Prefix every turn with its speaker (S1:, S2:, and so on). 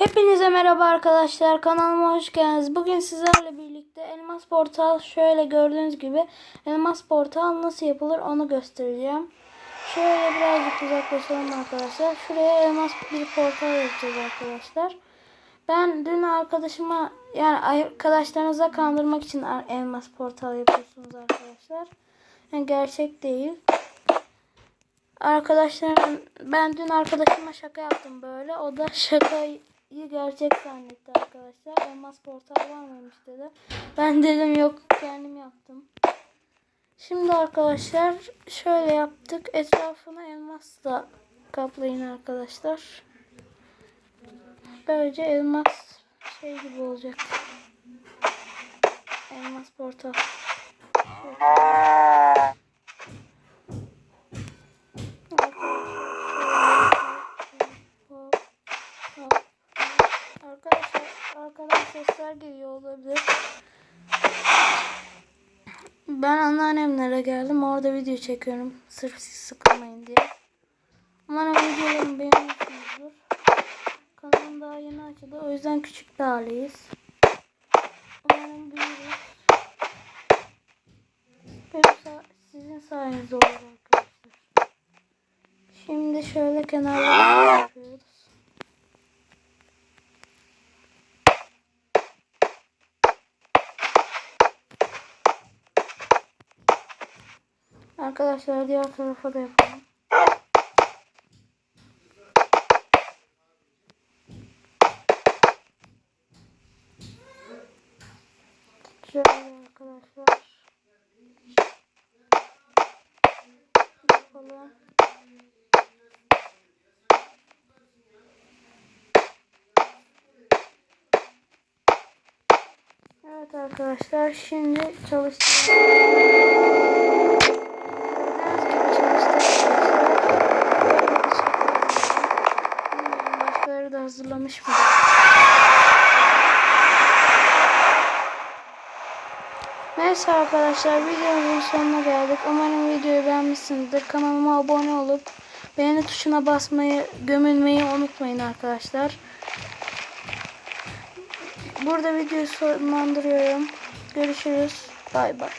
S1: Hepinize merhaba arkadaşlar. Kanalıma hoş geldiniz. Bugün sizlerle birlikte Elmas Portal şöyle gördüğünüz gibi Elmas Portal nasıl yapılır onu göstereceğim. Şöyle birazcık uzaklaşalım arkadaşlar. Şuraya Elmas bir portal yapacağız arkadaşlar. Ben dün arkadaşıma yani arkadaşlarınıza kandırmak için Elmas Portal yapıyorsunuz arkadaşlar. Yani gerçek değil. Arkadaşlarım ben dün arkadaşıma şaka yaptım böyle. O da şakayı gerçek zannetti arkadaşlar. Elmas portal var mıymış dedi. Ben dedim yok kendim yaptım. Şimdi arkadaşlar şöyle yaptık. Etrafını elmasla kaplayın arkadaşlar. Böylece elmas şey gibi olacak. Elmas portal. Şöyle. Arkadaşlar arkadan sesler geliyor olabilir. Ben anneannemlere geldim. Orada video çekiyorum. Sırf siz sıkılmayın diye. Umarım videolarımı beğeniyorsunuzdur. Kanalım daha yeni açıldı. O yüzden küçük bir aileyiz. Umarım büyürüz. Benim sizin sayenizde olur arkadaşlar. Şimdi şöyle kenarlarını yapıyoruz. Arkadaşlar diğer tarafa da yapalım. Şöyle arkadaşlar. Yapalım. Evet arkadaşlar şimdi çalıştıralım. Başkaları da hazırlamış mı? Neyse arkadaşlar videomuzun sonuna geldik. Umarım videoyu beğenmişsinizdir. Kanalıma abone olup beğeni tuşuna basmayı, gömülmeyi unutmayın arkadaşlar. Burada videoyu sonlandırıyorum. Görüşürüz. Bay bay.